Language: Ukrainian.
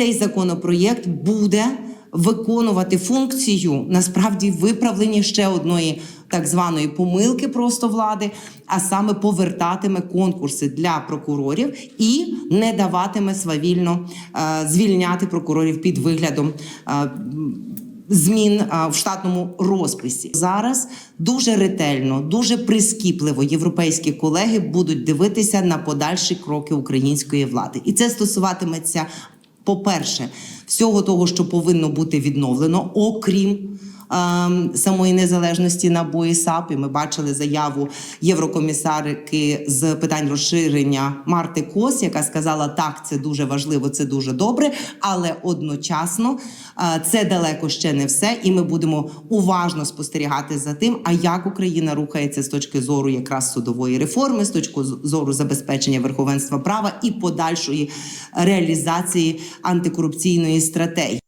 Цей законопроєкт буде виконувати функцію насправді виправлення ще одної так званої помилки просто влади, а саме повертатиме конкурси для прокурорів і не даватиме свавільно е, звільняти прокурорів під виглядом. е, Змін в штатному розписі зараз дуже ретельно, дуже прискіпливо європейські колеги будуть дивитися на подальші кроки української влади, і це стосуватиметься, по-перше, всього того, що повинно бути відновлено, окрім самої незалежності НАБУ і САП. І ми бачили заяву єврокомісарки з питань розширення Марти Кос, яка сказала, так, це дуже важливо, це дуже добре, але одночасно е, це далеко ще не все, і ми будемо уважно спостерігати за тим, а як Україна рухається з точки зору якраз судової реформи, з точки зору забезпечення верховенства права і подальшої реалізації антикорупційної стратегії.